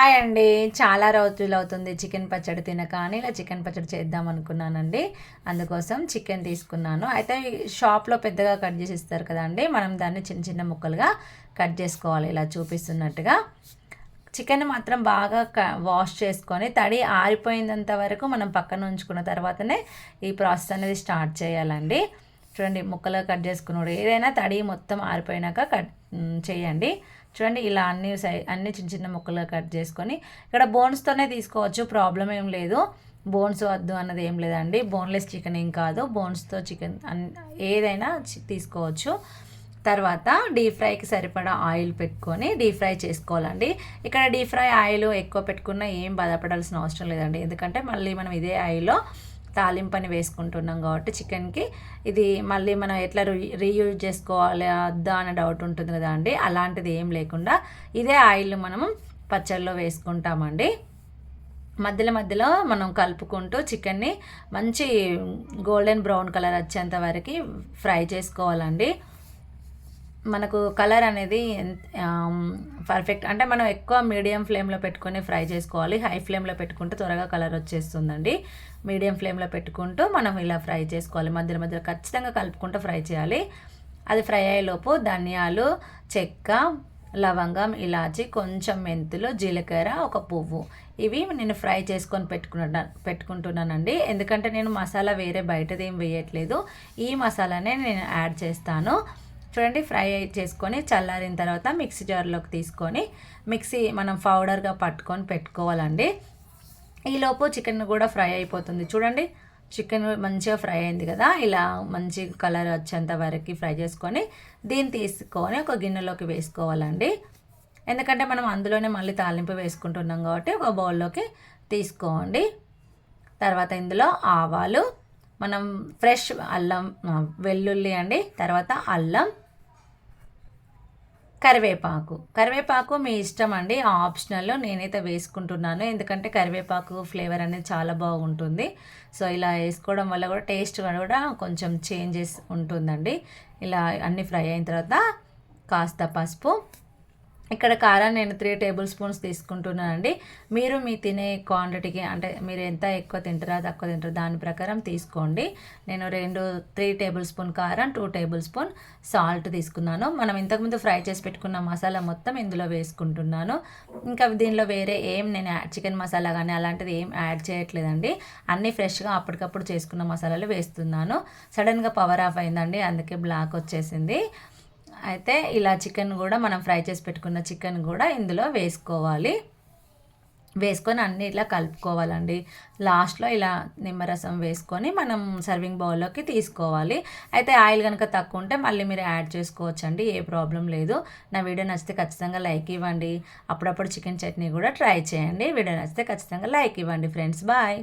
Hi అండి చాలా రోజులు అవుతుంది చికెన్ పచ్చడి తినక అని ఇలా చికెన్ పచ్చడి చేద్దాం అనుకున్నానండి. అందుకోసం చికెన్ తీసుకున్నాను. అయితే షాప్లో పెద్దగా కట్ చేసి ఇస్తారు కదండి. మనం దాన్ని చిన్న చిన్న ముక్కలుగా కట్ చేసుకోవాలి. ఇలా చూపిస్తున్నట్టుగా. చికెన్ మాత్రం బాగా వాష్ చేసుకొని తడి ఆరిపోయినంత వరకు మనం పక్కన ఉంచుకున్న తర్వాతనే ఈ ప్రాసెస్ అనేది స్టార్ట్ చేయాలండి. చూడండి ముక్కలుగా కట్ చేసుకున్నాడు. ఏదైనా తడి మొత్తం ఆరిపోయినాక కట్ చేయండి. చూడండి ఇలా అన్ని సై అన్ని చిన్న చిన్న ముక్కలు కట్ చేసుకొని ఇక్కడ బోన్స్తోనే తీసుకోవచ్చు ప్రాబ్లం ఏం లేదు. బోన్స్ వద్దు అన్నది ఏం లేదండి. బోన్లెస్ చికెన్ ఏం కాదు. బోన్స్తో చికెన్ ఏదైనా తీసుకోవచ్చు. తర్వాత డీప్ ఫ్రైకి సరిపడా ఆయిల్ పెట్టుకొని డీప్ ఫ్రై చేసుకోవాలండి. ఇక్కడ డీప్ ఫ్రై ఆయిల్ ఎక్కువ పెట్టుకున్నా ఏం బాధపడాల్సిన అవసరం లేదండి. ఎందుకంటే మళ్ళీ మనం ఇదే ఆయిల్లో తాలింపని వేసుకుంటున్నాం కాబట్టి చికెన్కి. ఇది మళ్ళీ మనం ఎట్లా రీయూజ్ చేసుకోవాలి వద్దా అనే డౌట్ ఉంటుంది కదా అండి. అలాంటిది ఏం లేకుండా ఇదే ఆయిల్ మనము పచ్చళ్ళలో వేసుకుంటామండి. మధ్యలో మధ్యలో మనం కలుపుకుంటూ చికెన్ని మంచి గోల్డెన్ బ్రౌన్ కలర్ వచ్చేంత వరకు ఫ్రై చేసుకోవాలండి. మనకు కలర్ అనేది పర్ఫెక్ట్ అంటే మనం ఎక్కువ మీడియం ఫ్లేమ్లో పెట్టుకొని ఫ్రై చేసుకోవాలి. హై ఫ్లేమ్లో పెట్టుకుంటే త్వరగా కలర్ వచ్చేస్తుందండి. మీడియం ఫ్లేమ్లో పెట్టుకుంటూ మనం ఇలా ఫ్రై చేసుకోవాలి. మధ్యలో మధ్యలో ఖచ్చితంగా కలుపుకుంటూ ఫ్రై చేయాలి. అది ఫ్రై అయ్యేలోపు ధనియాలు చెక్క లవంగం ఇలాచి కొంచెం మెంతులు జీలకర్ర ఒక పువ్వు. ఇవి నేను ఫ్రై చేసుకొని పెట్టుకుంటా పెట్టుకుంటున్నానండి. ఎందుకంటే నేను మసాలా వేరే బయటది ఏం వేయట్లేదు. ఈ మసాలానే నేను యాడ్ చేస్తాను. చూడండి ఫ్రై చేసుకొని చల్లారిన తర్వాత మిక్సీ జార్లోకి తీసుకొని మిక్సీ మనం పౌడర్గా పట్టుకొని పెట్టుకోవాలండి. ఈలోపు చికెన్ కూడా ఫ్రై అయిపోతుంది. చూడండి చికెన్ మంచిగా ఫ్రై అయింది కదా? ఇలా మంచి కలర్ వచ్చేంత వరకు ఫ్రై చేసుకొని దీన్ని తీసుకొని ఒక గిన్నెలోకి వేసుకోవాలండి. ఎందుకంటే మనం అందులోనే మళ్ళీ తాలింపు వేసుకుంటున్నాం కాబట్టి ఒక బౌల్లోకి తీసుకోండి. తర్వాత ఇందులో ఆవాలు మనం ఫ్రెష్ అల్లం వెల్లుల్లి అండి తర్వాత అల్లం కరివేపాకు. కరివేపాకు మీ ఇష్టం అండి ఆప్షనల్ నేనైతే వేసుకుంటున్నాను. ఎందుకంటే కరివేపాకు ఫ్లేవర్ అనేది చాలా బాగుంటుంది. సో ఇలా వేసుకోవడం వల్ల కూడా టేస్ట్ కూడా కొంచెం చేంజెస్ ఉంటుందండి. ఇలా అన్నీ ఫ్రై అయిన తర్వాత కాస్త పసుపు ఇక్కడ కారం నేను త్రీ టేబుల్ స్పూన్స్ తీసుకుంటున్నానండి. మీరు మీ తినే క్వాంటిటీకి అంటే మీరు ఎంత ఎక్కువ తింటారా తక్కువ తింటారా దాని ప్రకారం తీసుకోండి. నేను రెండు త్రీ టేబుల్ స్పూన్ కారం టూ టేబుల్ స్పూన్ సాల్ట్ తీసుకున్నాను. మనం ఇంతకుముందు ఫ్రై చేసి పెట్టుకున్న మసాలా మొత్తం ఇందులో వేసుకుంటున్నాను. ఇంకా దీనిలో వేరే ఏం నేను చికెన్ మసాలా కానీ అలాంటిది ఏం యాడ్ చేయట్లేదండి. అన్నీ ఫ్రెష్గా అప్పటికప్పుడు చేసుకున్న మసాలాలు వేస్తున్నాను. సడన్గా పవర్ ఆఫ్ అయిందండి అందుకే బ్లాక్ వచ్చేసింది. అయితే ఇలా చికెన్ కూడా మనం ఫ్రై చేసి పెట్టుకున్న చికెన్ కూడా ఇందులో వేసుకోవాలి. వేసుకొని అన్ని ఇట్లా కలుపుకోవాలండి. లాస్ట్లో ఇలా నిమ్మరసం వేసుకొని మనం సర్వింగ్ బౌల్లోకి తీసుకోవాలి. అయితే ఆయిల్ కనుక తక్కువ ఉంటే మళ్ళీ మీరు యాడ్ చేసుకోవచ్చండి ఏ ప్రాబ్లం లేదు. నా వీడియో నచ్చితే ఖచ్చితంగా లైక్ ఇవ్వండి. అప్పుడప్పుడు చికెన్ చట్నీ కూడా ట్రై చేయండి. వీడియో నచ్చితే ఖచ్చితంగా లైక్ ఇవ్వండి ఫ్రెండ్స్. బాయ్.